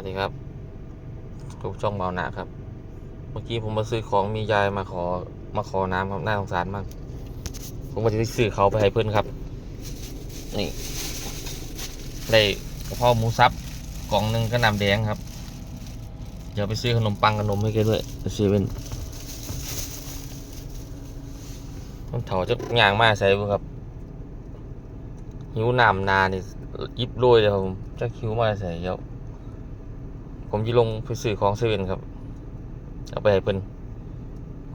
วัสดีครับทุกช่องเบาหนาครับ เมื่อกี้ผมมาซื้อของมียายมาขอมาขอน้ำครับน่าสงสารมาก ผมก็จะไปซื้อเขาไปให้เพื่อนครับ นี่ได้กระเพาะหมูสับกล่องหนึ่งก็น้ำแดงครับ เดี๋ยวไปซื้อขนมปังขนมให้แกด้วยเซเว่นต้องเถาจะย่างมาใส่บุครับ หิวน้ำนานี่ยิบโรยเลยครับผมจะหิวมาใส่เดี๋ยว ผมจะลงไปซื้อของเซเว่นครับ เอาไปให้เพิ่น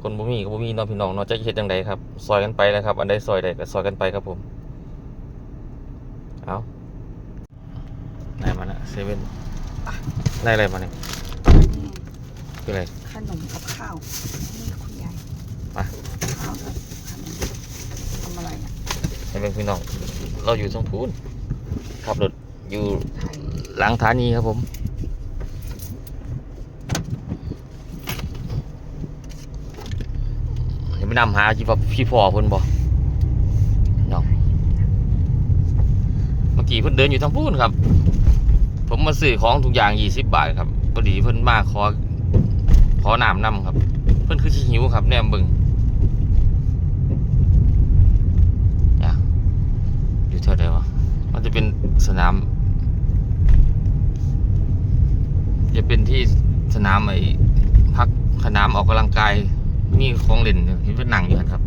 คนบ่มีก็บ่มีเน้องพี่น้องเนาะจะเฮ็ดจังไดครับ ซอยกันไปนะครับ อันใดซอยใดก็ซอยกันไปครับผม เอาได้มาละเซเว่นได้อะไรมาเนี่ยคืออะไรขนมกับข้าว นี่คุณยายมาข้าวด้วยทำอะไรอะให้เป็นพี่น้อง เราอยู่ตรงพูนขับรถอยู่ไทยหลังฐานีครับผม เดี๋ยวไป นำหาที่พี่พ่อเพิ่นบ่น้องเมื่อกี้เพิ่นเดินอยู่ทางพูนครับ ผมมาซื้อของทุกอย่างยี่สิบบาทครับพอดีเพิ่นมาขอขอน้ำน้ำครับ เพิ่นคือสิหิวครับแนมบิ่งอยู่เท่าไหร่วะมันจะเป็นสนาม จะเป็นที่สนามไอ้พักสนามออกกำลังกาย มีของเล่นเห็นเป็นหนังอยู่ครับ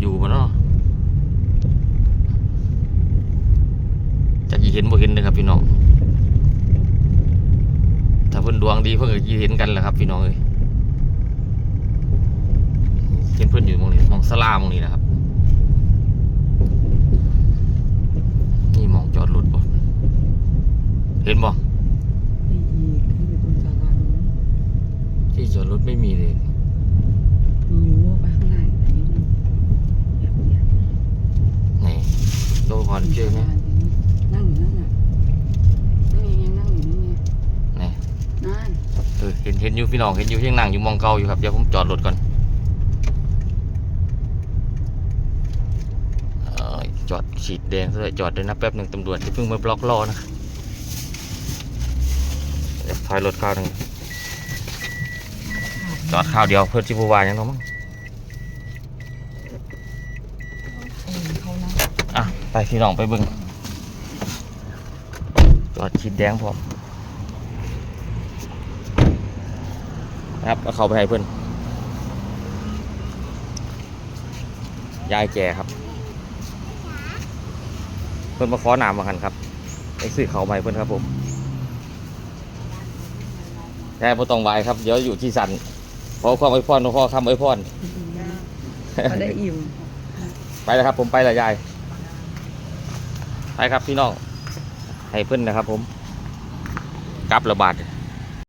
อยู่ปะเนาะจะกี่เห็นบ่เห็นเลยครับพี่น้อง ถ้าเพิ่อนดวงดีเพิ่อนก็สิเห็นกันแหละครับ พี่น้องเอ้ยเห็นเพิ่อนอยู่มองนี้มองสลามองนี้นะครับ นี่มองจอดรถบ่เห็นบ่ นี่อีกที่อยู่ตรงศาลานู้น ที่จอดรถไม่มีเลยมีอยู่ว่าไปข้างในอันนี้มันแบบเนี้ยนี่โดนก่อนเจอไหมนั่งอยู่นั่นน่ะนั่นไงยังนั่งอยู่นั่นไงนี่นั่นเออเห็นเห็นอยู่พี่น้องเห็นอยู่ที่นั่งอยู่หมองเก่าอยู่ครับเดี๋ยวผมจอดรถก่อนเอ่อจอดฉีดแดงซะเลยจอดด้วยนะแป๊บหนึ่งตำรวจจะเพิ่งมาบล็อกล้อนะเดี๋ยวถอยรถเข้าวหนึ่ง จอดข้าวเดียวเพื่อจิบวายยังต้องมั้งเออเขานะอะไปพี่น้องไปเบึงจอดฉีดแดงพร้อมนะครับเอาเข้าไปให้เพื่อนยายแก่ครับ เพื่อนมาขอน้ำมากันครับไปซื้อเขาวมาให้เพื่อนครับผมยายบ่ต้องไหวครับ เดี๋ยวอยู่ที่สัน ขอความไว้พรขอคำไว้พรเขาได้อิ่ม ไปแล้วครับผมไปแล้วยาย ไปครับพี่น้องให้เพื่อนนะครับผมกลับระบาด